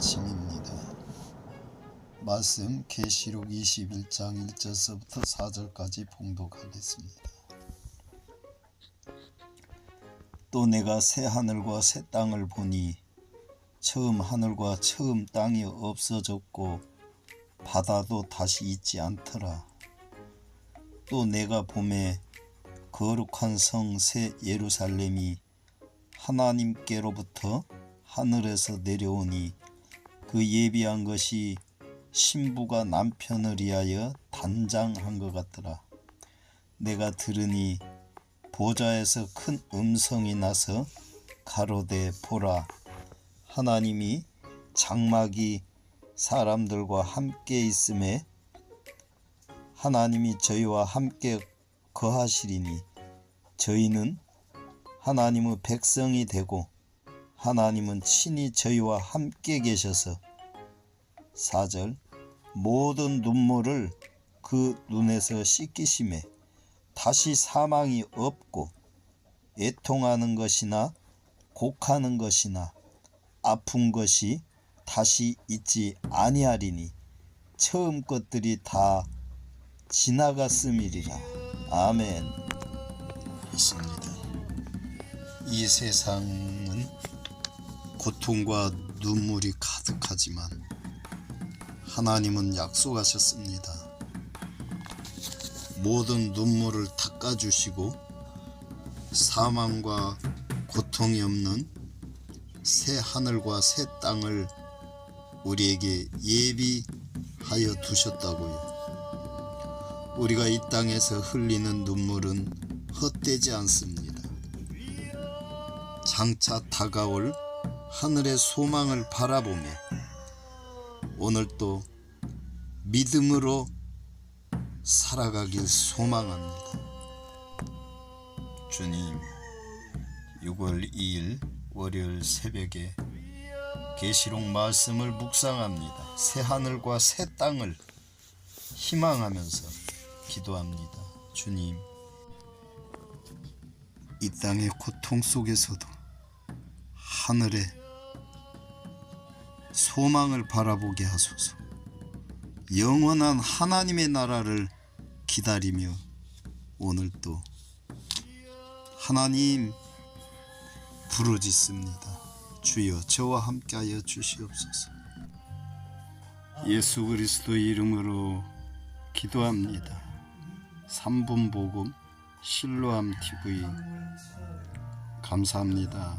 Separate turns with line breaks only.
아침입니다. 말씀 계시록 21장 1절서부터 4절까지 봉독하겠습니다. 또 내가 새 하늘과 새 땅을 보니 처음 하늘과 처음 땅이 없어졌고 바다도 다시 있지 않더라. 또 내가 봄에 거룩한 성 새 예루살렘이 하나님께로부터 하늘에서 내려오니 그 예비한 것이 신부가 남편을 위하여 단장한 것 같더라. 내가 들으니 보좌에서 큰 음성이 나서 가로되 보라 하나님이 장막이 사람들과 함께 있음에 하나님이 저희와 함께 거하시리니 저희는 하나님의 백성이 되고 하나님은 친히 저희와 함께 계셔서 4절 모든 눈물을 그 눈에서 씻기심에 다시 사망이 없고 애통하는 것이나 곡하는 것이나 아픈 것이 다시 있지 아니하리니 처음 것들이 다 지나갔음이리라. 아멘. 있습니다. 이 세상은 고통과 눈물이 가득하지만 하나님은 약속하셨습니다. 모든 눈물을 닦아주시고 사망과 고통이 없는 새 하늘과 새 땅을 우리에게 예비하여 두셨다고요. 우리가 이 땅에서 흘리는 눈물은 헛되지 않습니다. 장차 다가올 하늘의 소망을 바라보며 오늘도 믿음으로 살아가길 소망합니다. 주님, 6월 2일 월요일 새벽에 계시록 말씀을 묵상합니다. 새 하늘과 새 땅을 희망하면서 기도합니다. 주님, 이 땅의 고통 속에서도 하늘의 소망을 바라보게 하소서. 영원한 하나님의 나라를 기다리며 오늘도 하나님 부르짖습니다. 주여 저와 함께하여 주시옵소서. 예수 그리스도 이름으로 기도합니다. 3분 복음 실로암 TV 감사합니다.